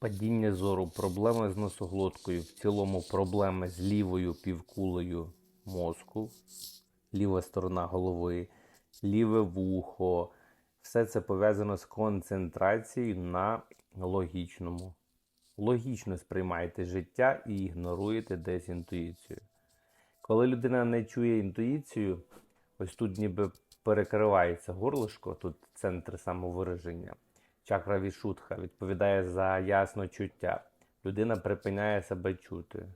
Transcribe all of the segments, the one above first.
Падіння зору, проблеми з носоглоткою, в цілому проблеми з лівою півкулею мозку, ліва сторона голови, ліве вухо. Все це пов'язано з концентрацією на логічному. Логічно сприймаєте життя і ігноруєте десь інтуїцію. Коли людина не чує інтуїцію, ось тут ніби перекривається горлишко, тут центр самовираження. Чакра Вішутха відповідає за ясне чуття. Людина припиняє себе чути.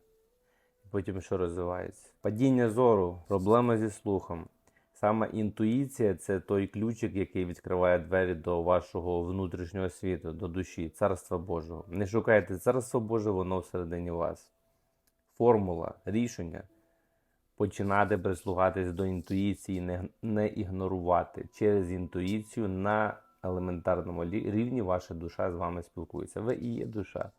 Потім що розвивається? Падіння зору, проблеми зі слухом. Саме інтуїція це той ключик, який відкриває двері до вашого внутрішнього світу, до душі, царства Божого. Не шукайте царство Боже, воно всередині вас. Формула, рішення починати прислухатись до інтуїції, не, не ігнорувати. Через інтуїцію на елементарному рівні ваша душа з вами спілкується. Ви і є душа,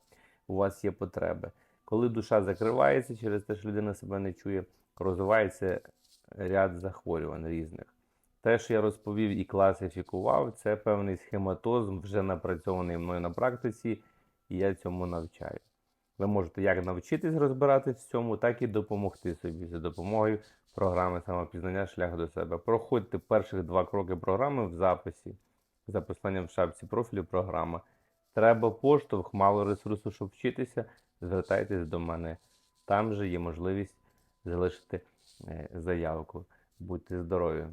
у вас є потреби. Коли душа закривається через те, що людина себе не чує, розвивається ряд захворювань різних. Те, що я розповів і класифікував, це певний схематозм, вже напрацьований мною на практиці, і я цьому навчаю. Ви можете як навчитись розбиратись в цьому, так і допомогти собі за допомогою програми самопізнання шлях до себе. Проходьте перших два кроки програми в записі, за посланням в шапці профілю програма. Треба поштовх, мало ресурсу, щоб вчитися, звертайтесь до мене. Там же є можливість залишити е, заявку. Будьте здорові!